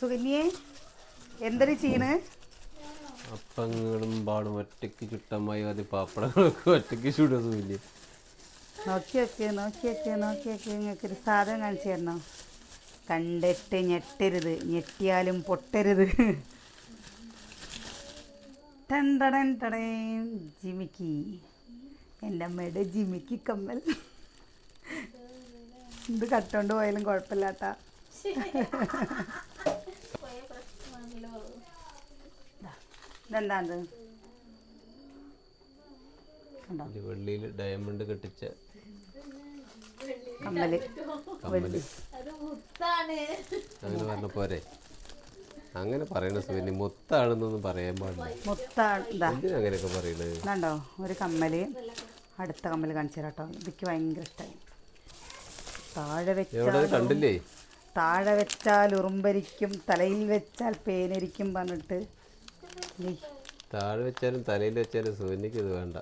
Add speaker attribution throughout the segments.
Speaker 1: സുകന്യെ എന്തൊരു ചെയ്യണ്
Speaker 2: അപ്പങ്ങളും പാടും. ഒറ്റയ്ക്ക് ചുട്ടമായി അത് പാപ്പടങ്ങളൊക്കെ ഒറ്റയ്ക്ക് ചുടുന്നില്ല
Speaker 1: നോക്കി നോക്കിയോ നോക്കി നോക്കിയോ നോക്കി നോക്കിയോ നിങ്ങൾക്കൊരു സാധനം കാണിച്ചു തരണോ? കണ്ടിട്ട് ഞെട്ടരുത്. ഞെട്ടിയാലും പൊട്ടരുത്. ടണ്ടടൻ ടടേൻ ജിമിക്കി. എന്റെ അമ്മയുടെ ജിമിക്കി കമ്മൽ. ഇത് കട്ടോണ്ട് പോയാലും കുഴപ്പമില്ലാട്ടാ. ഇതെന്താത്? കണ്ടോ?
Speaker 2: വെള്ളിയിൽ ഡയമണ്ട് കെട്ടിച്ച
Speaker 1: കമ്മൽ.
Speaker 2: കമ്മൽ.
Speaker 3: അത് മുത്താണ്.
Speaker 2: അങ്ങനെ പറഞ്ഞ പോരെ. അങ്ങനെ പറയണ സുവിന് മുത്താണെന്നൊന്നും പറയാൻ പാടില്ല.
Speaker 1: മൊത്ത ഇതാ.
Speaker 2: എന്തിനാ അങ്ങനെയൊക്കെ പറയണത്?
Speaker 1: ഇതാണ്ടോ? ഒരു കമ്മൽ. അടുത്ത കമ്മൽ കാണിച്ചു തരാം കേട്ടോ. ഇതൊക്കെ ഭയങ്കര ഇഷ്ടമായി താഴെ വെച്ചാൽ
Speaker 2: കണ്ടില്ലേ?
Speaker 1: താഴെ വെച്ചാൽ ഉറുമ്പരിക്കും തലയിൽ വെച്ചാൽ പേനരിക്കും പറഞ്ഞിട്ട്
Speaker 2: താഴെ വെച്ചാലും തലയിൽ വെച്ചാലും സൂര്യക്ക് ഇത് വേണ്ട.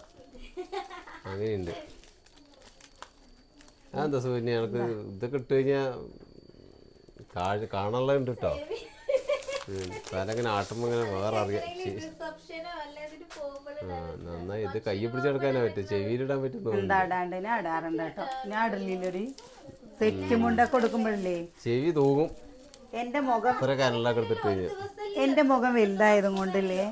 Speaker 2: അങ്ങനെയുണ്ട്. ആ എന്താ സുവന്യ എനിക്ക് ഇതൊക്കെ ഇട്ട് കഴിഞ്ഞാൽ കാഴ് കാണാനുള്ള ഉണ്ട് കേട്ടോ. തലങ്ങനെ ആട്ടുമ്പോൾ ഇങ്ങനെ വേറെ അറിയാം. ആ നന്നായി ഇത് കയ്യിൽ പിടിച്ചെടുക്കാനാ പറ്റും. ചെവിയിലിടാൻ പറ്റും
Speaker 1: ഞാൻ ഇടാറുണ്ട് കേട്ടോ. ഞാൻ ഇടലില്ലൊരു സെറ്റ് മുണ്ടൊക്കെ കൊടുക്കുമ്പോഴല്ലേ?
Speaker 2: ചെവി തൂങ്ങും
Speaker 1: എന്റെ മുഖം എന്റെ മുഖം വലുതായതും കൊണ്ടല്ലേ?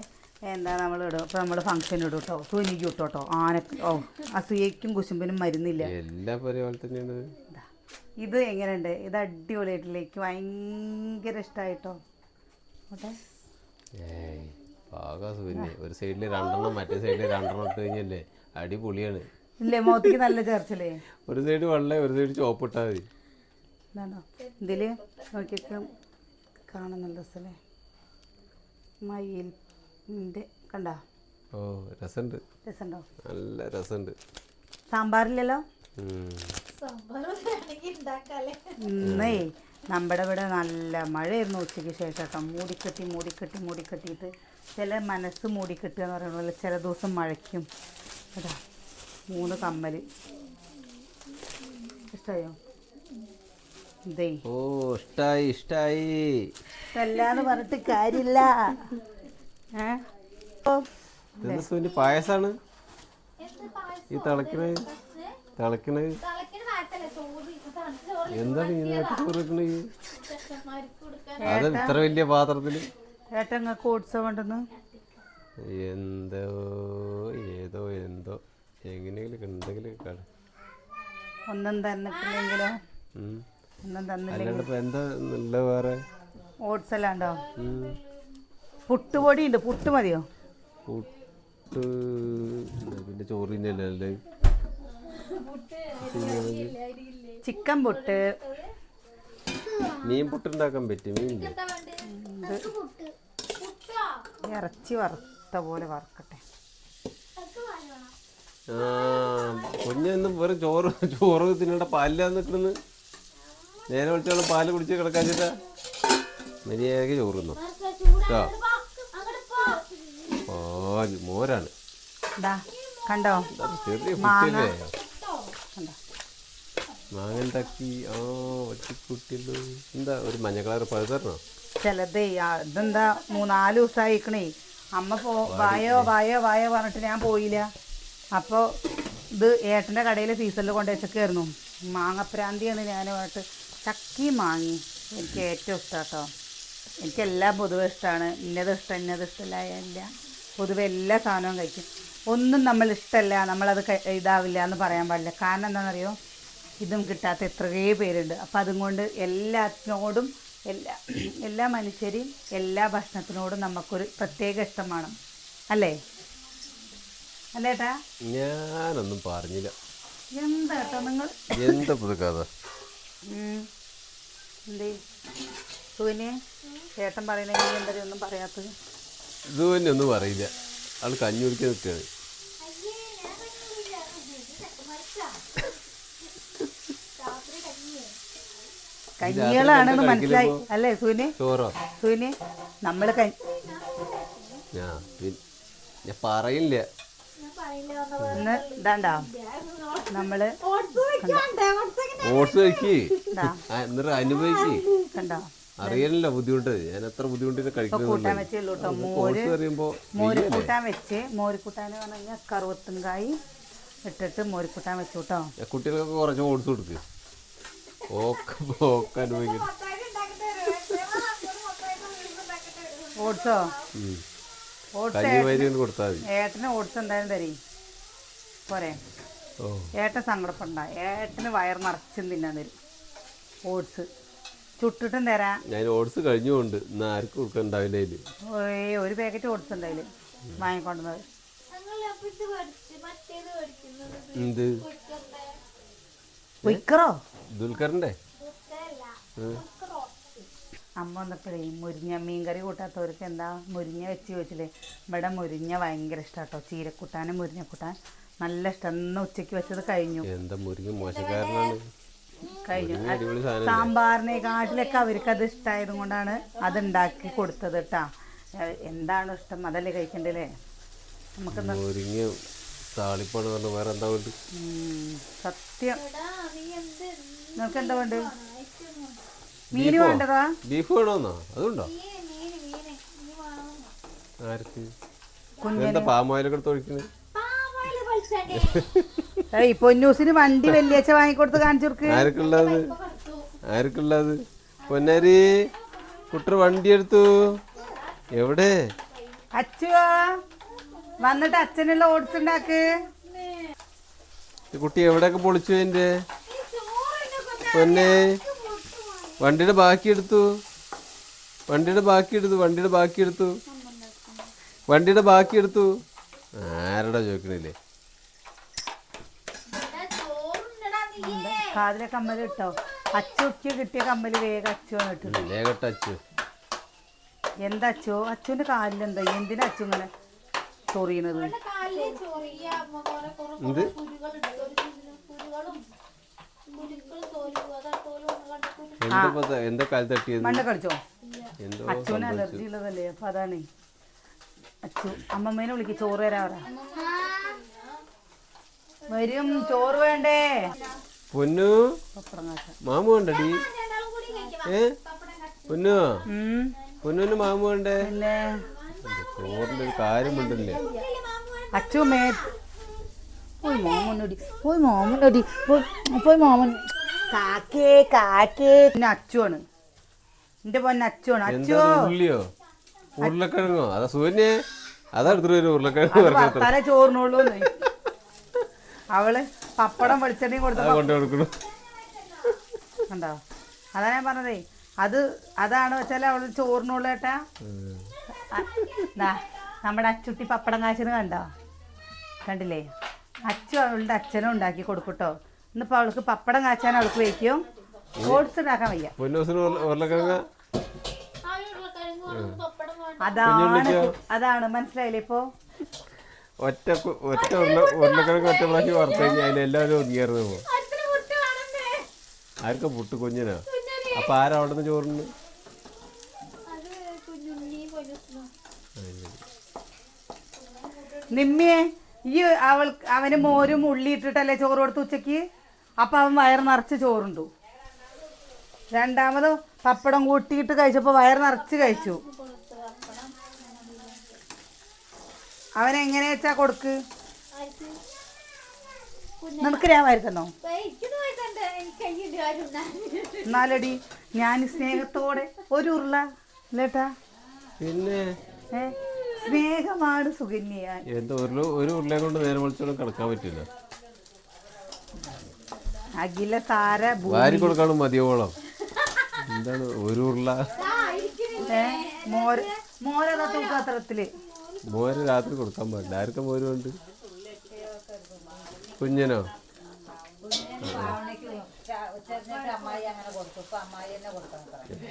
Speaker 1: എന്താ നമ്മൾ ഇടും? ഇപ്പൊ നമ്മൾ ഫംഗ്ഷൻ ഇടും കേട്ടോ തുനിക്ക് ഇട്ടോട്ടോ ആനക്ക് ഓ അസൂയക്കും കുശുമ്പിനും മരുന്നില്ല.
Speaker 2: എല്ലാ പരിപാടി തന്നെയാണ്.
Speaker 1: ഇതാ. ഇത് എങ്ങനെയുണ്ട്? ഇത് അടിപൊളിയായിട്ടില്ലേ? എനിക്ക് ഭയങ്കര ഇഷ്ടമായിട്ടോ ഓട്ടെ
Speaker 2: ഒരു സൈഡിൽ രണ്ടെണ്ണം മറ്റേ സൈഡിൽ രണ്ടെണ്ണം ഇട്ട് കഴിഞ്ഞല്ലേ? അടിപൊളിയാണ്.
Speaker 1: ഇല്ലേ? മോത്തിക്ക് നല്ല ചേർച്ചല്ലേ
Speaker 2: ഒരു സൈഡ് വെള്ള ഒരു സൈഡ് ചോപ്പ് ഇട്ടാൽ മതി.
Speaker 1: ഇതാണോ? ഇതിൽ നോക്കിയൊക്കെ കാണുന്നുണ്ട് അസലേ മയിലിന്റെ കണ്ട?
Speaker 2: ഓ രസമുണ്ട്.
Speaker 1: രസമുണ്ടോ?
Speaker 2: നല്ല രസമുണ്ട്.
Speaker 1: സാമ്പാറില്ലല്ലോ? ഇന്നേ നമ്മുടെ ഇവിടെ നല്ല മഴയായിരുന്നു ഉച്ചയ്ക്ക് ശേഷം കേട്ടോ. മൂടിക്കെട്ടി മൂടിക്കെട്ടി മൂടിക്കെട്ടിയിട്ട് ചില മനസ്സ് മൂടിക്കെട്ടുക എന്ന് പറയുന്ന പോലെ ചില ദിവസം മഴയ്ക്കും. അതാ മൂന്ന് കമ്മൽ ഇഷ്ടമായോ
Speaker 2: ഓ ഇഷ്ടായി ഇഷ്ടായി.
Speaker 1: ഇഷ്ടമല്ലാന്ന് പറഞ്ഞിട്ട് കാര്യമില്ല.
Speaker 2: പായസാണ്? ഈ
Speaker 3: തിളക്കണ? തിളക്കണ?
Speaker 2: എന്താണ്
Speaker 3: ഈ
Speaker 2: അത് ഇത്ര വലിയ
Speaker 1: പാത്രത്തിൽ. ഏട്ടങ്ങൾക്ക് ഓട്സ് വേണ്ടെന്ന്
Speaker 2: എന്തോ ഏതോ എന്തോ. എങ്ങനെയെങ്കിലും ഉണ്ടെങ്കിലും
Speaker 1: ഒന്നും തന്നിട്ടില്ലെങ്കിലോ. ഒന്നും തന്നില്ലെങ്കിൽ
Speaker 2: അല്ലാണ്ട് ഇപ്പൊ എന്താ നല്ല വേറെ?
Speaker 1: ഓട്സ് എല്ലാം ഉണ്ടോ പുട്ടുപൊടി ഉണ്ട് പുട്ട് മതിയോ?
Speaker 2: പുട്ട് പിന്നെ ചോറിനല്ലേ
Speaker 1: ചിക്കൻ പുട്ട്.
Speaker 2: മീൻ പുട്ടുണ്ടാക്കാൻ പറ്റും
Speaker 3: പുട്ടോ
Speaker 1: ഇറച്ചി വറുത്ത പോലെ വറുക്കട്ടെ.
Speaker 2: ആ കുഞ്ഞൊന്നും വെറും ചോറ് ചോറ് തിന്നേണ്ട പാലില്ലാന്ന് നിൽക്കുന്നത് നേരെ വിളിച്ചോളൂ പാൽ കുടിച്ച് കിടക്കാച്ചിട്ടാ മര്യാദയ്ക്ക് ചോറുന്നു കേട്ടോ ആ മോരാണ്.
Speaker 1: കണ്ടോ?
Speaker 2: ചെറിയ കുട്ടിയല്ലേ?
Speaker 1: കണ്ടോ
Speaker 2: മാങ്ങ ഉണ്ടാക്കി. ആ ഒറ്റക്കുട്ടിയല്ലോ എന്താ ഒരു മഞ്ഞ കളർ പഴുതരണോ
Speaker 1: ചിലതേ ഇതെന്താ മൂന്നാൽ ദിവസമായിക്കണേ അമ്മ പോ വായോ വായോ വായോ പറഞ്ഞിട്ട് ഞാൻ പോയില്ല. അപ്പോൾ ഇത് ഏട്ടന്റെ കടയിൽ സീസണിൽ കൊണ്ടു വെച്ചൊക്കെയായിരുന്നു മാങ്ങപ്രാന്തിയാണ് ഞാൻ പറഞ്ഞിട്ട് ചക്കിയും മാങ്ങി എനിക്ക് ഏറ്റവും ഇഷ്ടം കേട്ടോ എനിക്കെല്ലാം പൊതുവെ ഇഷ്ടമാണ് ഇന്നത് ഇഷ്ടം ഇന്നത് ഇഷ്ടമില്ല പൊതുവെ എല്ലാ സാധനവും കഴിക്കും. ഒന്നും നമ്മൾ ഇഷ്ടമല്ല നമ്മളത് ഇതാവില്ല എന്ന് പറയാൻ പാടില്ല. കാരണം എന്താണെന്നറിയോ? ഇതും കിട്ടാത്ത എത്രയേ പേരുണ്ട്. അപ്പം അതുകൊണ്ട് എല്ലാത്തിനോടും എല്ലാ എല്ലാ മനുഷ്യരും എല്ലാ ഭക്ഷണത്തിനോടും നമുക്കൊരു പ്രത്യേക ഇഷ്ടമാണ് അല്ലേ? അല്ലേട്ടാ?
Speaker 2: ഞാനൊന്നും പറഞ്ഞില്ല.
Speaker 1: എന്താ കേട്ടോ നിങ്ങൾ?
Speaker 2: എന്താ പുതുക്കാത.
Speaker 1: എന്തേ? സുവിനെ? ചേട്ടൻ പറയണെങ്കിൽ എന്താ ഒന്നും പറയാത്തത്?
Speaker 2: ഒന്നും പറയില്ല. ആൾ കഞ്ഞി കുടിക്കാൻ നിൽക്കുകയാണ്.
Speaker 1: കഞ്ഞികളാണെന്ന് മനസ്സിലായി. അല്ലേ സുവിനെ?
Speaker 2: ചോറോ?
Speaker 1: സുവിനെ നമ്മൾ കഞ്ഞി
Speaker 2: ഞാൻ പറയില്ല.
Speaker 1: ഇന്ന് നമ്മൾ
Speaker 3: ഓട്സ് ഓട്സ്
Speaker 2: കഴിക്ക് എന്നിട്ട് അനുഭവിക്ക്.
Speaker 1: കണ്ടോ?
Speaker 2: അറിയാനില്ല ബുദ്ധിമുട്ട്. ഞാൻ എത്ര
Speaker 1: ബുദ്ധിമുട്ട്
Speaker 2: കഴിക്കുന്നുണ്ട്
Speaker 1: മോര്
Speaker 2: ഓട്സ് അറിയുമ്പോ
Speaker 1: മോര് കൂട്ടാൻ വെച്ച്. മോര് കൂട്ടാൻ പറഞ്ഞു കഴിഞ്ഞാൽ കറുവത്തുങ്കായി ഇട്ടിട്ട് മോര് കൂട്ടാൻ വെച്ചു കേട്ടോ
Speaker 2: കുട്ടികൾക്കൊക്കെ കുറച്ച് ഓട്സ് കൊടുക്ക്. ഓക്കെ ഓക്കെ അനുഭവിക്കും
Speaker 1: ഓട്സോ? ഓട്സ് ഏട്ടന് ഓട്സ് എന്തായാലും തരി. പോരേ. ഏട്ടൻ സങ്കടപ്പെടണ്ട ഏട്ടന് വയർ നിറച്ചും തിന്നാൻ തരും. ഓട്സ്. ചുട്ടിട്ടും തരാം?
Speaker 2: ഞാൻ ഓട്സ് കഴിഞ്ഞുകൊണ്ട് ആർക്കും
Speaker 1: ഏയ് ഒരു പാക്കറ്റ് ഓട്സ്
Speaker 3: ഉണ്ടായില്ല പഠിക്കുന്നത്
Speaker 2: എന്ത്?
Speaker 1: പൊയ്ക്കറോ
Speaker 2: ദുൽഖറിന്റെ?
Speaker 1: അമ്മ വന്നപ്പോഴേ മുരിഞ്ഞ മീൻകറി കൂട്ടാത്തവർക്ക് എന്താ മുരിഞ്ഞ വെച്ച് ചോദിച്ചില്ലേ? ഇവിടെ മുരിഞ്ഞ ഭയങ്കര ഇഷ്ടാട്ടോ. ചീരക്കൂട്ടാനും മുരിഞ്ഞക്കൂട്ടാൻ നല്ല ഇഷ്ടം. ഇന്ന് ഉച്ചയ്ക്ക് വെച്ചത് കഴിഞ്ഞു.
Speaker 2: എന്താ മുരിങ്ങ മോശക്കാരനാണ്?
Speaker 1: കഴിഞ്ഞു. സാമ്പാറിനെക്കാട്ടിലൊക്കെ അവർക്ക് അത് ഇഷ്ടമായത് കൊണ്ടാണ് അത് ഉണ്ടാക്കി കൊടുത്തത് കേട്ടാ എന്താണ് ഇഷ്ടം. അതല്ലേ കഴിക്കണ്ടല്ലേ? നമുക്ക്
Speaker 2: മുരിങ്ങ താളിപ്പാണ് പറഞ്ഞ വേറെ എന്താ വേണ്ട
Speaker 1: സത്യം.
Speaker 3: എടാ നീ എന്ത്
Speaker 1: വേണ്ട മീൻ വേണ്ടതാ?
Speaker 2: ബീഫ്? വേണമെന്നോ അതുണ്ടോ? ആർക്ക്
Speaker 1: കുഞ്ഞ്
Speaker 2: എന്താ പാമോയിലൊക്കെ എടുത്ത്
Speaker 1: പാവായിൽ പൊന്നൂസിന് വണ്ടി വെള്ളിയാഴ്ച വാങ്ങിക്കൊടുത്ത് കാണിച്ചു കൊടുക്ക്
Speaker 2: ആർക്കുള്ളത്? ആർക്കുള്ളത്? പൊന്നാരി കുട്ടർ വണ്ടി എടുത്തു എവിടെ?
Speaker 1: അച്ചുവാ വന്നിട്ട് അച്ഛനുള്ള ഓട്സ് ഉണ്ടാക്ക്.
Speaker 2: കുട്ടി എവിടെയൊക്കെ പൊളിച്ചു എന്റെ
Speaker 3: ഈ
Speaker 2: പൊന്നെ വണ്ടിയുടെ ബാക്കി എടുത്തു. വണ്ടിയുടെ ബാക്കി എടുത്തു വണ്ടിയുടെ ബാക്കി എടുത്തു. വണ്ടിയുടെ ബാക്കി എടുത്തു. ആരടാ ചോദിക്കണില്ലേ
Speaker 3: ചോറുണ്ടടാ നീ
Speaker 1: കാതിലെ കമ്മൽ ഇട്ടോ? അച്ചുക്ക് കിട്ടിയ കമ്മൽ വേഗം അച്ചു ഇട്ടു
Speaker 2: ലേഖട്ട അച്ചു.
Speaker 1: എന്താ അച്ചു? അച്ചുവിന്റെ കാലിലെന്താ എന്തിനാ അച്ചു ഇങ്ങനെ ചൊറിയണത്?
Speaker 3: കാലിലെ ചൊറിയ. അമ്മ കുറെ കുറെ
Speaker 2: എന്ത്? എന്താ തട്ടിയത്?
Speaker 1: മണ്ണ് കളിച്ചോ?
Speaker 2: എന്തോ
Speaker 1: അച്ചുവിന് അലർജി ഉള്ളതല്ലേ? അപ്പൊ അതാണ്. അച്ചു അമ്മമ്മേനെ വിളിക്ക്. ചോറ് തരാ വരും. ചോറ് വേണ്ടേ?
Speaker 2: പൊന്നു. മാമു
Speaker 3: കണ്ടടി.
Speaker 2: ഏ? പൊന്നു. പൊന്നുവിന് മാമു
Speaker 1: കണ്ടേ?
Speaker 2: ചോറിന്റെ ഒരു കാര്യമുണ്ടല്ലേ?
Speaker 1: അച്ചു മേ പോയി മോമനോടി പോയി മോമനോടി പോയി മോമൻ കാക്കേ കാക്കേ. പിന്നെ അച്ചുവാണ്. എന്റെ പൊന്നെ അച്ചുവാണ്. അച്ചു.
Speaker 2: ഉള്ളിയോ ഉരുളക്കിഴങ്ങോ? അതാ സൂര്യനെ അതാ എടുത്തിട്ട് വരും ഉരുളക്കിഴങ്ങ്
Speaker 1: തല ചോറിനുള്ളൂ അവൾ പപ്പടം വെളിച്ചെണ്ണയും കൊടുത്തു
Speaker 2: അത് കൊണ്ട്
Speaker 1: അതാ ഞാൻ പറഞ്ഞതേ. അത് അതാണ് വെച്ചാൽ അവൾ ചോറിനുള്ള ഏട്ടാ
Speaker 2: ഉം.
Speaker 1: അ- ദാ, നമ്മുടെ അച്ചുട്ടി പപ്പടം കാച്ചിന് കണ്ടോ? കണ്ടില്ലേ? അച്ചു അവളുടെ അച്ഛനും ഉണ്ടാക്കി കൊടുക്കട്ടോ. ഇന്നിപ്പോ അവൾക്ക് പപ്പടം കാച്ചാൻ അവൾക്ക് വയ്ക്കും. ഓട്സ് ഉണ്ടാക്കാൻ വയ്യ. അതാണ് അതാണ് മനസ്സിലായില്ലേ ഇപ്പോ?
Speaker 2: ഒറ്റ ഒറ്റ ഉരുള ഉരുളക്കിഴങ്ങ് ഒറ്റ പ്രാവശ്യം വറുത്ത് കഴിഞ്ഞാൽ അതിലെല്ലാവരും ഒതുങ്ങിയായിരുന്നു പോകും ആർക്ക പുട്ട് കുഞ്ഞിനാ? അപ്പൊ ആരാ അവിടെ നിന്ന് ചോറിന്?
Speaker 3: അത്
Speaker 1: നിമ്മിയെ ഈ അവൾ അവന് മോരും ഉള്ളി ഇട്ടിട്ടല്ലേ ചോറ് കൊടുത്ത് ഉച്ചയ്ക്ക്? അപ്പൊ അവൻ വയർ നിറച്ച് ചോറുണ്ടു. രണ്ടാമതോ പപ്പടം കൂട്ടിയിട്ട് കഴിച്ചപ്പോ വയർ നിറച്ച് കഴിച്ചു. അവൻ എങ്ങനെ വെച്ചാ കൊടുക്ക് നമുക്ക് ഞാൻ വരുത്തണോ. എന്നാലടി ഞാൻ സ്നേഹത്തോടെ ഒരു ഉരുള ഇല്ലേട്ടാ
Speaker 2: പിന്നെ?
Speaker 1: സ്നേഹമാണ് സുകന്യ
Speaker 2: എന്താ ഒരു ഒരു ഉരുളയും കൊണ്ട് നേരെ വിളിച്ചോളം കിടക്കാൻ പറ്റില്ല.
Speaker 1: അഖില സാര ഭൂമി.
Speaker 2: വാരി കൊടുക്കാനും മതിയോളം എന്താണ് ഒരു ഉരുള?
Speaker 1: മോര് മോരതാ തൂക്കാത്രത്തിൽ
Speaker 2: മോര് രാത്രി കൊടുക്കാൻ പാടില്ല. ആർക്കും മോര് ഉണ്ട് കുഞ്ഞനോ?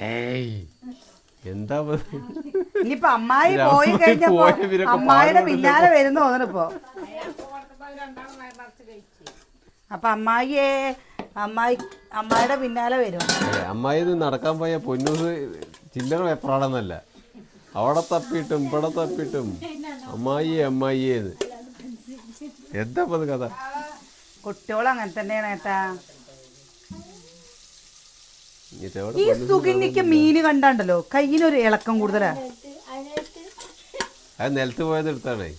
Speaker 2: ഏയ്. എന്താ?
Speaker 1: ഇനിയിപ്പൊ അമ്മായി പോയി കഴിഞ്ഞപ്പോ അമ്മായിയുടെ പിന്നാലെ വരുന്നു തോന്നണിപ്പോ അപ്പൊ അമ്മായിയെ അമ്മായി അമ്മായിയുടെ പിന്നാലെ വരും
Speaker 2: അമ്മായി നടക്കാൻ പോയ പൊന്നൂസ് ചില്ലറ വെപ്രാടെന്നല്ല അവിടെ തപ്പിയിട്ടും ഇവിടെ തപ്പിട്ടും അമ്മായി അമ്മായി എന്താ കഥ?
Speaker 1: കുട്ടികളും അങ്ങനെ തന്നെയാണ് ഏട്ടാ. ഈ സുഗന്യക്ക് മീന് കണ്ടാണ്ടല്ലോ? കയ്യിനൊരു ഇളക്കം കൂടുതലാ.
Speaker 2: അത് നിലത്ത് പോയത് എടുത്താണേ.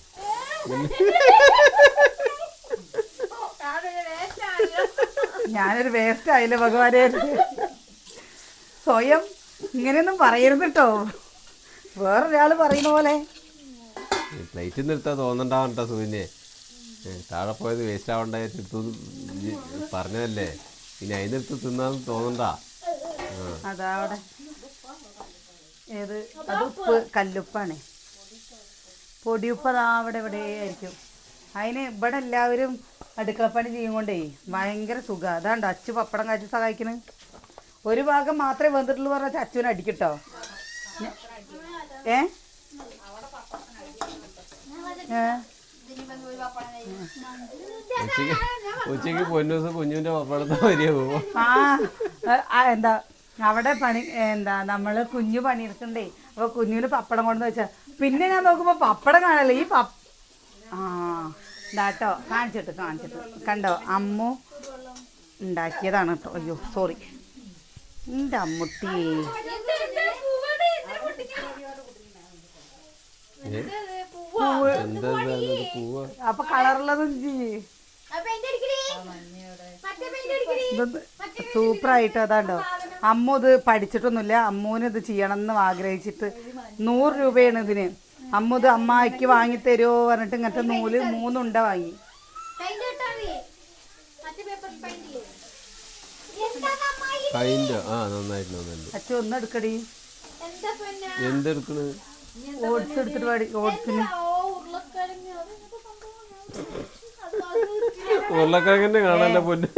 Speaker 1: ഞാനൊരു വേസ്റ്റ് ആയില്ല ഭഗവാനെ? സ്വയം ഇങ്ങനെയൊന്നും പറയരുത് കേട്ടോ. വേറൊരാൾ പറയുന്ന പോലെ.
Speaker 2: പ്ലേറ്റ് നിർത്താൻ തോന്നണ്ടാവണ്ടോ സുവിനെ താഴെ പോയത് വേസ്റ്റ് ആവണ്ടായിട്ട് എടുത്തു പറഞ്ഞതല്ലേ? ഇനി അതിനെടുത്ത് തിന്നാന്ന് തോന്നണ്ട?
Speaker 1: അതാവിടെ ഏത്? അത് ഉപ്പ് കല്ലുപ്പാണ്. പൊടിയുപ്പ് അതാ അവിടെ ഇവിടെ ആയിരിക്കും. അതിന് ഇവിടെ എല്ലാവരും അടുക്കളപ്പണി ചെയ്യും കൊണ്ടേ ഭയങ്കര സുഖം. അതാണ്ട് അച്ചു പപ്പടം കാച്ചി സഹായിക്കണ്? ഒരു ഭാഗം മാത്രമേ വന്നിട്ടുള്ളൂ പറഞ്ഞാൽ അച്ചുവിനെ അടിക്കട്ടോ. ഏ?
Speaker 2: ഉച്ചയ്ക്ക് ഉച്ചയ്ക്ക് പൊന്നൂസ് കുഞ്ഞുവിന്റെ പപ്പടത്തെ വരിക പോവും
Speaker 1: ആ എന്താ അവിടെ പണി എന്താ നമ്മൾ കുഞ്ഞു പണിയെടുക്കണ്ടേ. അപ്പൊ കുഞ്ഞിന് പപ്പടം കൊണ്ടെന്ന് വെച്ചാ. പിന്നെ ഞാൻ നോക്കുമ്പോ പപ്പടം കാണല്ലേ ഈ പപ്പ ആ ഇതാട്ടോ കാണിച്ചിട്ട് കാണിച്ചിട്ട്. കണ്ടോ അമ്മു ഉണ്ടാക്കിയതാണ് കേട്ടോ അയ്യോ സോറി എന്റെ അമ്മുട്ടി
Speaker 2: ഏ?
Speaker 1: പൂവ്
Speaker 2: എന്താ ഇത് പൂവ്
Speaker 1: അപ്പൊ കളറുള്ളതും സൂപ്പർ സൂപ്പറായിട്ട് അതാണ്ടോ? അമ്മ ഇത് പഠിച്ചിട്ടൊന്നുമില്ല. അമ്മൂന് ഇത് ചെയ്യണം എന്ന് ആഗ്രഹിച്ചിട്ട് നൂറ് രൂപയാണ് ഇതിന്. അമ്മു ഇത് അമ്മായിക്ക് വാങ്ങി തരുമോ പറഞ്ഞിട്ട് ഇങ്ങനത്തെ നൂൽ മൂന്നുണ്ട വാങ്ങി. അച്ഛൻ ഒന്ന് എടുക്കടി
Speaker 2: എന്തെടുക്കണ്?
Speaker 1: ഓട്സ് എടുത്തിട്ട് പാടി ഓട്സിന്
Speaker 2: ഉരുളക്കിഴങ്ങിന്റെ കാണാനല്ല പൊന്ന്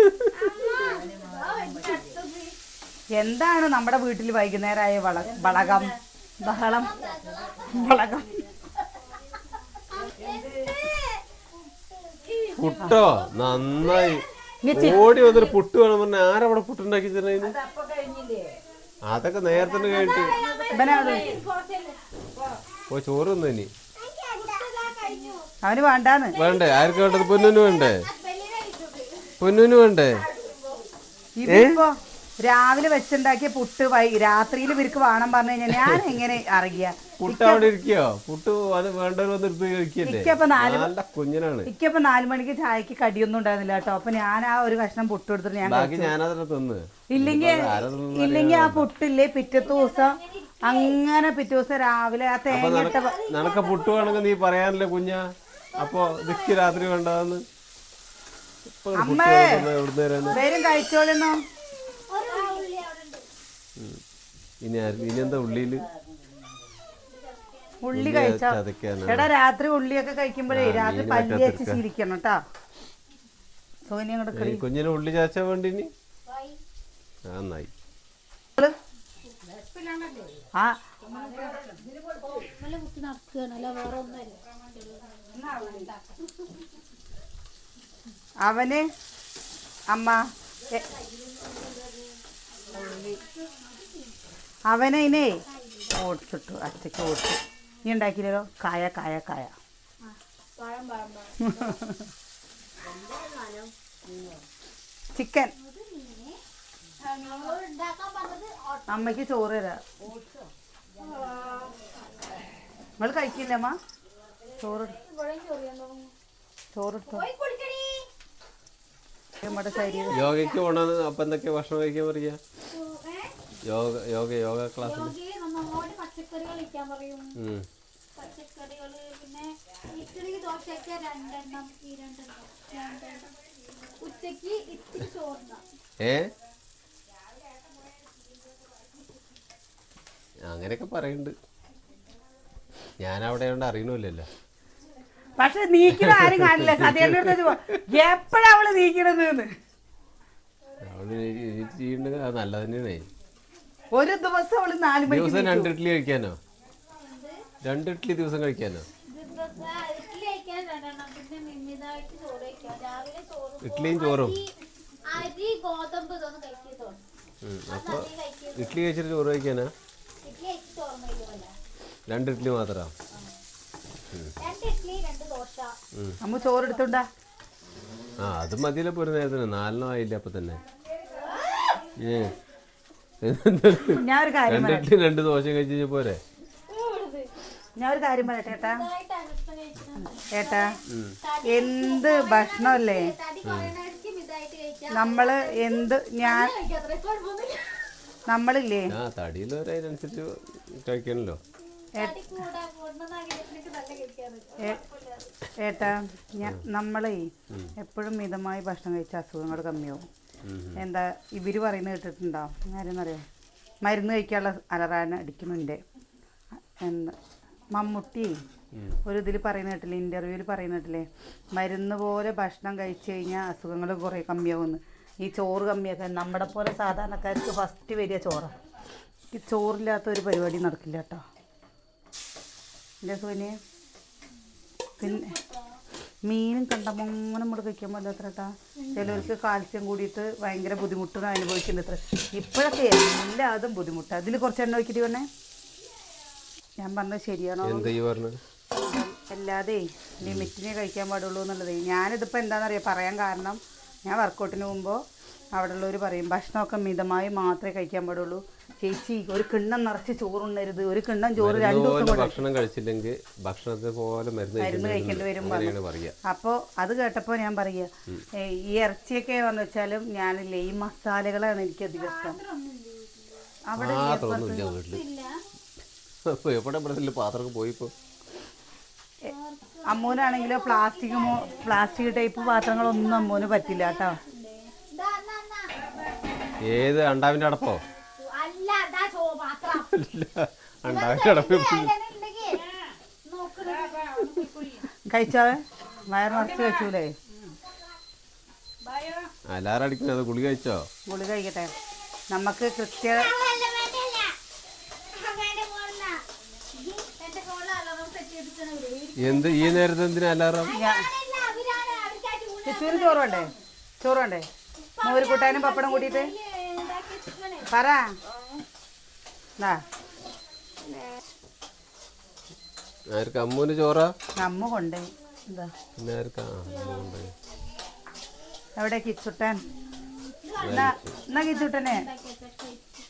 Speaker 1: എന്താണ് നമ്മുടെ വീട്ടിൽ വൈകുന്നേരമായ വള വളകം ബഹളം വളകം
Speaker 2: പുട്ടോ നന്നായി ഓടി വന്നൊരു പുട്ട് വേണം പറഞ്ഞ ആരവിടെ പുട്ടുണ്ടാക്കി തരുന്നതിന് അതൊക്കെ നേരത്തെ കഴിഞ്ഞിട്ട് പോയി ചോറ് തിന്നു ഇനി.
Speaker 3: അവർ
Speaker 1: അവന് വേണ്ടാന്ന്.
Speaker 2: വേണ്ടേ? ആർക്ക് വേണ്ടത്? പൊന്നുനു വേണ്ടേ? പൊന്നുനു വേണ്ടേ?
Speaker 1: ഇതിപ്പോ രാവിലെ വെച്ചുണ്ടാക്കിയ പുട്ട് വൈ രാത്രിയിൽ ഇവർക്ക് വേണം പറഞ്ഞു കഴിഞ്ഞാൽ ഞാൻ എങ്ങനെ അറിയ?
Speaker 2: പുട്ട് അവിടെ ഇരിക്കോ പുട്ട് അത് എടുത്ത് കഴിക്കല്ലേ?
Speaker 1: ഇക്കപ്പൊ നാല്
Speaker 2: കുഞ്ഞിനാണ്.
Speaker 1: മണിക്ക് ചായക്ക് കടിയൊന്നും ഉണ്ടായിരുന്നില്ല കേട്ടോ. അപ്പൊ ഞാൻ ആ ഒരു കഷ്ണം പുട്ട് എടുത്തിട്ട് ഞാൻ ഇല്ലെങ്കിൽ ഇല്ലെങ്കിൽ ആ പുട്ടില്ലേ പിറ്റത്തെ ദിവസം അങ്ങനെ പിറ്റേ ദിവസം രാവിലെ ആ
Speaker 2: തേങ്ങ
Speaker 1: തേങ്ങയിട്ട
Speaker 2: നിനക്ക് വേണമെങ്കിൽ നീ പറയാനല്ലേ കുഞ്ഞ? അപ്പൊ ദിക്ക് രാത്രി വേണ്ടതെന്ന്
Speaker 1: അമ്മേ. വരും കഴിച്ചോളെന്നോ
Speaker 3: ഒരു ഉള്ളി അവിടെ ഉണ്ട്
Speaker 2: ഇനി ഇനി എന്താ ഉള്ളിയിൽ
Speaker 1: ഉള്ളി കഴിച്ചാ? എടാ രാത്രി ഉള്ളിയൊക്കെ കഴിക്കുമ്പോഴേ രാത്രി
Speaker 2: മീന്
Speaker 1: പല്ലി വെച്ച്
Speaker 2: പറ്റാതിരിക്കാൻ.
Speaker 1: ശീലിക്കണം കേട്ടാ സോനി അങ്ങോട്ട്
Speaker 2: കുഞ്ഞിന് ഉള്ളി ചാച്ചാ വേണ്ടി നന്നായി.
Speaker 1: ആ. അവന് അമ്മ അവനെ അവനതിനെ ഓടിച്ചിട്ടു അച്ഛക്ക് ഓടിച്ചു. നീ ഉണ്ടാക്കിയില്ലല്ലോ? കായ കായ കായ. ചിക്കൻ
Speaker 3: ഞങ്ങളോട് ഉണ്ടാക്കാൻ പറഞ്ഞത് ഓ-
Speaker 1: അമ്മയ്ക്ക് ചോറ് തരാം. നിങ്ങൾ കഴിക്കില്ല അമ്മ? ചോറ് എടു-
Speaker 3: ഇവിടെയും ചൊറിയാൻ
Speaker 1: ചോറ് എടുത്തോ
Speaker 3: പോയി കുടിക്കടി
Speaker 1: നമ്മുടെ ശരീരം.
Speaker 2: യോഗയ്ക്ക് പോണെന്ന് അപ്പൊ എന്തൊക്കെയാ ഭക്ഷണം കഴിക്കാൻ പറയാ? യോഗ യോഗ യോഗ ക്ലാസ്സിൽ
Speaker 3: കഴിക്കാൻ പറയും പിന്നെ ദോശയ്ക്ക് രണ്ടെണ്ണം ഈ രണ്ടെണ്ണം രണ്ടെണ്ണം ഉച്ചയ്ക്ക് ഇത്തിരി ചോറിന
Speaker 2: ഏ? അങ്ങനെയൊക്കെ പറയുന്നുണ്ട് ഞാൻ അവിടെ കൊണ്ട് അറിയണില്ലല്ലോ
Speaker 1: പക്ഷെ നീക്കണ ആരും കാണില്ല. സത്യേന്റെ അടുത്ത് എപ്പോഴാ അവൾ നീക്കണത് എന്ന്
Speaker 2: അവിടെ ചെയ്യേണ്ടത് അത് നല്ലത് തന്നെയാണേ
Speaker 1: ഒരു ദിവസം അവൾ നാല് മണിക്ക്
Speaker 2: ദിവസം രണ്ട് ഇഡ്ഡലി കഴിക്കാനോ? രണ്ട് ഇഡ്ഡലി ദിവസം കഴിക്കാനോ? ഇഡ്ഡലിയും ചോറും.
Speaker 3: അരി- ഗോതമ്പ് ഇതൊന്നും കഴിക്കരുത്
Speaker 2: ഉം. അപ്പൊ ഇഡ്ഡലി കഴിച്ചിട്ട് ചോറ് കഴിക്കാനാ
Speaker 3: ഇഡ്ഡലി കഴിച്ച് ചോറ് കഴിക്കുമല്ല
Speaker 2: രണ്ട് ഇഡ്ഡലി മാത്രം.
Speaker 3: രണ്ട് ഇഡ്ഡലി രണ്ട് ദോശ.
Speaker 1: അമ്മ ചോറ് എടുത്തോണ്ടാ?
Speaker 2: ആ അത് മതിയല്ലോ ഒരു നേരത്തിന്. നാലെണ്ണം ആയില്ല അപ്പൊ തന്നെ. രണ്ട്
Speaker 1: ഞാൻ ഒരു കാര്യം പറയട്ടെ.
Speaker 2: രണ്ടിട്ട് രണ്ട് ദോശ കഴിച്ച് കഴിഞ്ഞാ പോരെ?
Speaker 1: ഞാൻ ഒരു കാര്യം പറയട്ടെ ഏട്ടാ? എന്ത് ഭക്ഷണമല്ലേ?
Speaker 3: കഴിക്കാം
Speaker 1: നമ്മൾ എന്ത് ഞാൻ നമ്മളില്ലേ?
Speaker 2: ആ തടിയിലൊരനുസരിച്ച് കഴിക്കണല്ലോ.
Speaker 1: ഏട്ടാ ഞാൻ നമ്മളേ എപ്പോഴും മിതമായി ഭക്ഷണം കഴിച്ച അസുഖങ്ങൾ കമ്മിയാവും. എന്താ ഇവർ പറയുന്നത് കേട്ടിട്ടുണ്ടോ? ആരെന്നറിയോ? മരുന്ന് കഴിക്കാനുള്ള അലറാന അടിക്കുന്നുണ്ട്. എന്താ മമ്മൂട്ടി ഒരു ഇതിൽ പറയുന്ന കേട്ടില്ലേ ഇന്റർവ്യൂവിൽ പറയുന്ന കേട്ടില്ലേ? മരുന്ന് പോലെ ഭക്ഷണം കഴിച്ചു കഴിഞ്ഞാൽ അസുഖങ്ങൾ കുറേ കമ്മിയാവുമെന്ന് ഈ ചോറ് കമ്മിയാക്കാൻ നമ്മുടെ പോലെ സാധാരണക്കാർക്ക് ഫസ്റ്റ് വരിക ചോറാണ് ഈ ചോറില്ലാത്ത ഒരു പരിപാടി നടക്കില്ല കേട്ടോ. എന്റെ സുഖനെ പിന്നെ മീനും കണ്ടമോനം നമ്മൾ കഴിക്കാൻ പറ്റാത്ര കേട്ടാ. ചിലവർക്ക് കാൽസ്യം കൂടിയിട്ട് ഭയങ്കര ബുദ്ധിമുട്ടും അനുഭവിക്കുന്നുണ്ട് അത്ര ഇപ്പോഴൊക്കെ എല്ലാതും ബുദ്ധിമുട്ടാണ് അതിൽ കുറച്ച് എണ്ണ വയ്ക്കിട്ട് വേണേ ഞാൻ പറഞ്ഞത് ശരിയാണോ? അല്ലാതെ ലിമിറ്റിനെ കഴിക്കാൻ പാടുള്ളൂ എന്നുള്ളത്. ഞാനിതിപ്പോൾ എന്താണെന്നറിയാം? പറയാൻ കാരണം ഞാൻ വർക്കൗട്ടിന് പോകുമ്പോൾ അവിടെ ഉള്ളവർ പറയും ഭക്ഷണമൊക്കെ മിതമായി മാത്രമേ കഴിക്കാൻ പാടുള്ളൂ. ചേച്ചി ഒരു കിണ്ണം നിറച്ച് ചോറുണ്ണരുത്. ഒരു കിണ്ണം ചോറ് രണ്ടു ദിവസം
Speaker 2: ഭക്ഷണം കഴിച്ചില്ലെങ്കിൽ ഭക്ഷണത്തെ പോലെ മരുന്ന്
Speaker 1: മരുന്ന് കഴിക്കേണ്ടി വരും. അപ്പോൾ അത് കേട്ടപ്പോൾ ഞാൻ പറയുക ഈ ഇറച്ചിയൊക്കെ വന്നു വെച്ചാലും ഞാനില്ലേ ഈ മസാലകളാണ് എനിക്ക് അധികം ഇഷ്ടം. അവിടെ
Speaker 2: എവിടെ പോയിപ്പോ
Speaker 1: അമ്മൂനാണെങ്കിലോ പ്ലാസ്റ്റിക് പ്ലാസ്റ്റിക് ടൈപ്പ് പാത്രങ്ങളൊന്നും അമ്മൂന് പറ്റില്ല കേട്ടോ.
Speaker 2: ഏത് അണ്ടാവിന്റെ അടപ്പോ? അണ്ടാവിന്റെ അടപ്പ്
Speaker 1: കഴിച്ചാവേ വയറ് നിറച്ച്
Speaker 2: അടിക്കുന്നത് അത് ഗുളി കഴിച്ചോ?
Speaker 1: ഗുളി കഴിക്കട്ടെ. നമുക്ക് കൃത്യ
Speaker 2: എന്ത് ഈ നേരത്തെ എന്തിനാ
Speaker 1: ചിച്ചൂര് ചോറ് വേണ്ടേ? ചോറ് വേണ്ടേ? മോര് കൂട്ടാനും പപ്പടം കൂട്ടിയിട്ട്. പറ.
Speaker 2: ആർക്ക് അമ്മൂന് ചോറാ?
Speaker 1: അമ്മ കൊണ്ടേ.
Speaker 2: പിന്നെ ആർക്കാ.
Speaker 1: എവിടെ കിച്ചുട്ടൻ? എന്നാ കിച്ചുട്ടനെ?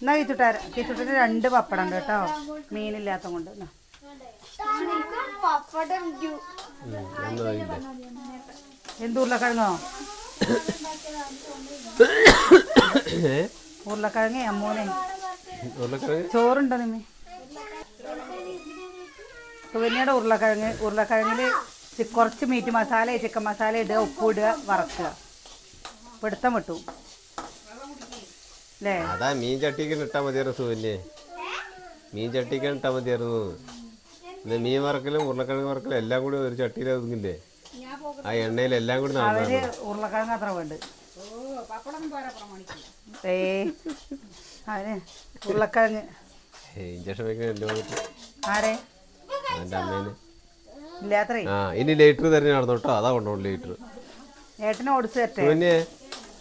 Speaker 1: എന്നാ കിച്ചുട്ട കിച്ചുട്ടന് രണ്ട് പപ്പടം ഉണ്ട് കേട്ടോ. മീനില്ലാത്ത കൊണ്ട്. എന്ത് ഉരുളക്കിഴങ്ങോ?
Speaker 2: ഏ?
Speaker 1: ഉരുളക്കിഴങ്ങേ അമ്മൂനെ ചോറുണ്ടോ നിമ്മി? പിന്നീട് ഉരുളക്കിഴങ്ങ് ഉരുളക്കിഴങ്ങിൽ കുറച്ച് മീറ്റ് മസാല ചിക്കൻ മസാല ഇടുക ഉപ്പ് ഇടുക വറക്കുക. പിടുത്തം വിട്ടു. അല്ലേ
Speaker 2: അതാ മീൻ ചട്ടിക്ക് ഇട്ടാ മതിയായിരുന്നു സുവന്യെ മീൻ ചട്ടിക്ക് ഇട്ടാ മതിയായിരുന്നു. മീൻ വറക്കലും ഉരുളക്കിഴങ്ങ് വറക്കലും എല്ലാം കൂടി ഒരു ചട്ടിയിൽ ഒതുങ്ങില്ലേ ആ എണ്ണയിൽ എല്ലാം കൂടി അവർ
Speaker 1: ഉരുളക്കിഴങ്ങ് അത്ര വേണ്ട. ഏ അവന് ഉരുളക്കിഴങ്ങ്.
Speaker 2: ഇഞ്ചക്ഷൻ
Speaker 1: ആരെ?
Speaker 2: എന്റെ അമ്മേന്.
Speaker 1: ഇല്ലാത്രേ
Speaker 2: ആ ഇനി ലേറ്റർ തെരഞ്ഞു നടന്നു കേട്ടോ. അതാ കൊണ്ടോളൂ ലേറ്റർ.
Speaker 1: ഏട്ടനെ ഓടിച്ചു തരട്ടെ?
Speaker 2: സുവന്യെ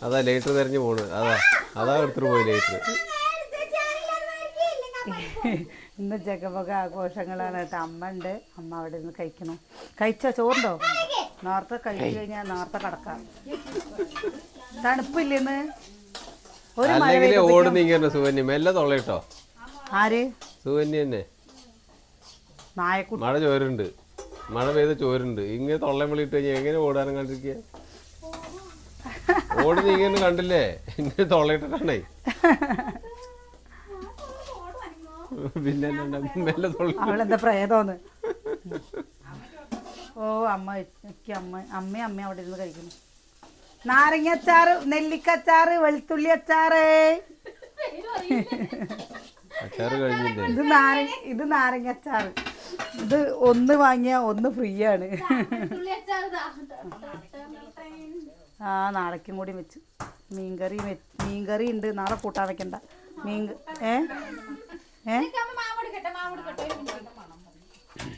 Speaker 2: അതാ ലേറ്റർ തെരഞ്ഞു പോണ്. അതാ അതാ എടുത്തിട്ട് പോയി ലേറ്റർ.
Speaker 1: ഇന്ന് ജഗമക ആഘോഷങ്ങളാണ്. കേട്ടോ അമ്മ ഉണ്ട്. അമ്മ അവിടെ നിന്ന് കഴിക്കണം. കഴിച്ചോ? ചോറുണ്ടോ? നേരത്തെ കഴിച്ചു കഴിഞ്ഞാൽ നേരത്തെ കിടക്കാം. തണുപ്പില്ലെന്ന്. ഒരു മഴ
Speaker 2: അല്ലെങ്കിൽ
Speaker 1: പെയ്തപ്പോ-
Speaker 2: ഓട് നീങ്ങന്നെ സുവന്യ. മെല്ലെ തൊള്ളയിട്ടോ
Speaker 1: ആര്?
Speaker 2: സുവന്യ തന്നെ.
Speaker 1: നായക്കുട്ടി.
Speaker 2: മഴ ചോരുണ്ട്. മഴ പെയ്ത ചോരുണ്ട്. ഇങ്ങനെ തൊള്ളം വിളിയിട്ട് കഴിഞ്ഞാൽ എങ്ങനെ ഓടാനും കണ്ടിരിക്കുക ഓടുന്ന ഇങ്ങനെ കണ്ടില്ലേ? ഇങ്ങനെ തൊള്ളയിട്ടിട്ടാണേ. പിന്നെ മെല്ലെ തൊള്ള.
Speaker 1: അവളെന്താ പ്രേതോന്ന്? ഓ അമ്മ അമ്മ അമ്മ അമ്മ അവിടെ ഇരുന്ന് കഴിക്കുന്നു. നാരങ്ങ അച്ചാറ് നെല്ലിക്ക അച്ചാറ് വെളുത്തുള്ളി അച്ചാറ്.
Speaker 2: അച്ചാറ് കഴിഞ്ഞില്ലേ?
Speaker 1: ഇത് നാരങ്ങ ഇത് നാരങ്ങ അച്ചാറ് ഇത് ഒന്ന് വാങ്ങിയ ഒന്ന് ഫ്രീ ആണ്. ആ നാളേക്കും കൂടി വെച്ചു. മീൻകറി മീൻകറി ഉണ്ട്. നാളെ കൂട്ടാൻ വെക്കണ്ട. മീൻ ഏ? ഏ?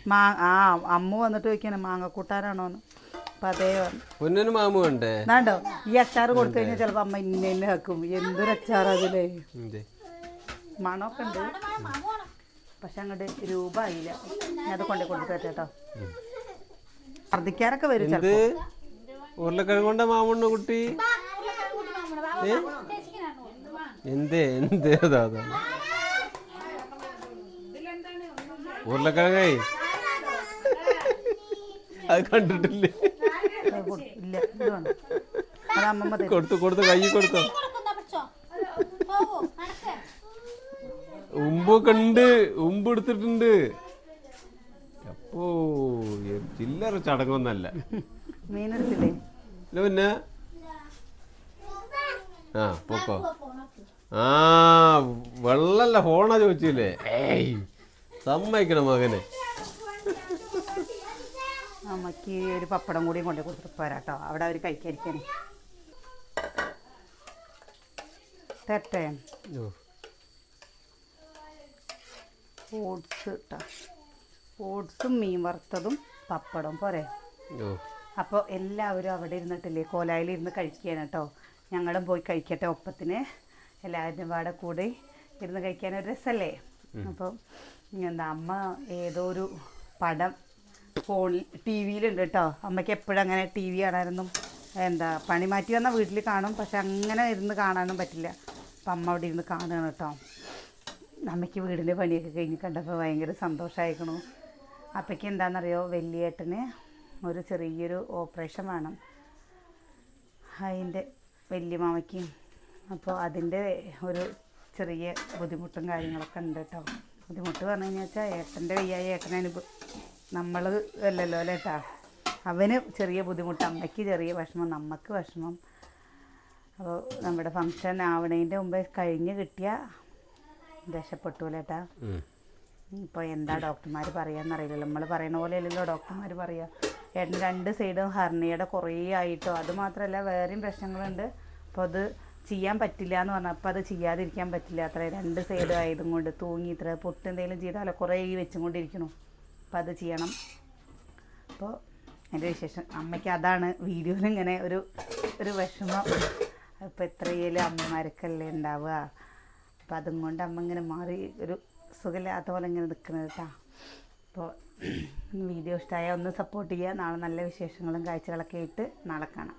Speaker 1: മാ ആ അമ്മ വന്നിട്ട് ചോദിക്കാണ് മാങ്ങ കൂട്ടാനാണോന്ന്
Speaker 2: പൊന്നിന് മാമു വേണ്ടേ
Speaker 1: എന്നാണ്ടോ ഈ അച്ചാർ കൊടുത്തു കഴിഞ്ഞാൽ ചിലപ്പോ അമ്മ ഇന്ന ഇന്ന വെക്കും. എന്തൊരു അച്ചാർ അതിലേ? മണമൊക്കെ ഉണ്ട്. പക്ഷെ അങ്ങോട്ട് രൂപ ആയില്ല ഞാൻ അത് കൊണ്ടേ കൊടുത്തു കേട്ടോ. ഛർദിക്കാനൊക്കെ വരും
Speaker 2: ഉരുളക്കിഴങ്ങ് കൊണ്ട മാമുണ്ണ കുട്ടി?
Speaker 3: എന്ത്?
Speaker 2: എന്തേ? അതാ. ഉരുളക്കിഴങ്ങേ? അത് കണ്ടിട്ടില്ലേ?
Speaker 1: ഇല്ല ഇത് വേണം അത് അമ്മമ്മ തരും.
Speaker 2: കൊടുത്തു കൊടുത്തു കൈ കൊടുത്തു. ഉമ്പൊക്കെ ഉണ്ട് ഉമ്പ് എടുത്തിട്ടുണ്ട്. അപ്പോ ചില്ലറ ചടങ്ങൊന്നല്ല.
Speaker 1: മീനെടുത്തില്ലേ
Speaker 2: ഇല്ല പിന്നെ? ആ പൊക്കോ. ആ വെള്ളല്ല ഫോണാ ചോദിച്ചില്ലേ? സമ്മതിക്കണം മകനെ.
Speaker 1: അമ്മയ്ക്ക് ഒരു പപ്പടം കൂടി കൊണ്ടു കൊടുത്തിട്ട് പോരാട്ടോ. അവിടെ അവർ കഴിക്കാതിരിക്കാനേ ഓട്സ് മീൻ വറുത്തതും പപ്പടം പോരെ. അപ്പോൾ എല്ലാവരും അവിടെ ഇരുന്നിട്ടില്ലേ? കോലായിൽ ഇരുന്ന് കഴിക്കുകയാണ് കേട്ടോ ഞങ്ങളും പോയി കഴിക്കട്ടെ ഒപ്പത്തിന്. എല്ലാവരും പാടെ കൂടി ഇരുന്ന് കഴിക്കാൻ ഒരു രസമല്ലേ അപ്പം എന്താ അമ്മ ഏതോ ഒരു പടം ഫോണിൽ ടി വിയിലുണ്ട് കേട്ടോ അമ്മയ്ക്ക് എപ്പോഴും അങ്ങനെ ടി വി കാണാനൊന്നും എന്താ പണി മാറ്റി വന്നാൽ വീട്ടിൽ കാണും. പക്ഷെ അങ്ങനെ ഇരുന്ന് കാണാനും പറ്റില്ല. അപ്പം അമ്മ അവിടെ ഇരുന്ന് കാണുകയാണ് കേട്ടോ അമ്മയ്ക്ക് വീടിന്റെ പണിയൊക്കെ കഴിഞ്ഞ് കണ്ടപ്പോൾ ഭയങ്കര സന്തോഷമായിരിക്കണു അപ്പയ്ക്ക് എന്താണെന്നറിയോ വലിയേട്ടന് ഒരു ചെറിയൊരു ഓപ്പറേഷൻ വേണം. അതിന്റെ വലിയ മാമയ്ക്കും അപ്പോൾ അതിന്റെ ഒരു ചെറിയ ബുദ്ധിമുട്ടും കാര്യങ്ങളൊക്കെ ഉണ്ട് കേട്ടോ ബുദ്ധിമുട്ട് പറഞ്ഞു കഴിഞ്ഞാൽ ഏട്ടന്റെ വയ്യായി ഏട്ടനെ അനുഭവ നമ്മൾ അല്ലല്ലോ അല്ലേ കേട്ടാ അവന് ചെറിയ ബുദ്ധിമുട്ട് അമ്മയ്ക്ക് ചെറിയ വിഷമം നമുക്ക് വിഷമം. അപ്പോൾ നമ്മുടെ ഫംഗ്ഷൻ ആവണേന്റെ മുമ്പേ കഴിഞ്ഞ് കിട്ടിയ രക്ഷപ്പെട്ടു ഏട്ടാ ഇപ്പോൾ എന്താ ഡോക്ടർമാർ പറയാന്നറിയില്ലല്ലോ. നമ്മൾ പറയണ പോലെ അല്ലല്ലോ ഡോക്ടർമാർ പറയുക ഏട്ടൻ രണ്ട് സൈഡും ഹർണിയുടെ കുറേ ആയിട്ടോ. അത് മാത്രമല്ല വേറെയും പ്രശ്നങ്ങളുണ്ട്. അപ്പോൾ അത് ചെയ്യാൻ പറ്റില്ല എന്ന് പറഞ്ഞാൽ അപ്പോൾ അത് ചെയ്യാതിരിക്കാൻ പറ്റില്ല. അത്ര രണ്ട് സൈഡും ആയതും കൊണ്ട് തൂങ്ങി ഇത്ര പൊട്ട് എന്തെങ്കിലും ചെയ്താലോ? കുറേ വെച്ചും കൊണ്ടിരിക്കണു. അപ്പോൾ അത് ചെയ്യണം. അപ്പോൾ എന്റെ വിശേഷം അമ്മയ്ക്ക് അതാണ് വീഡിയോയിൽ ഇങ്ങനെ ഒരു ഒരു വിഷമം. അപ്പോൾ എത്രയേലും അമ്മമാർക്കല്ലേ ഉണ്ടാവുക. അപ്പോൾ അതും കൊണ്ട് അമ്മ ഇങ്ങനെ മാറി ഒരു സുഖമില്ലാത്ത പോലെ ഇങ്ങനെ നിൽക്കുന്നത് കേട്ടോ. അപ്പോൾ വീഡിയോ ഇഷ്ടമായ ഒന്ന് സപ്പോർട്ട് ചെയ്യുക. നാളെ നല്ല വിശേഷങ്ങളും കാഴ്ചകളൊക്കെ ആയിട്ട് നാളെ കാണാം.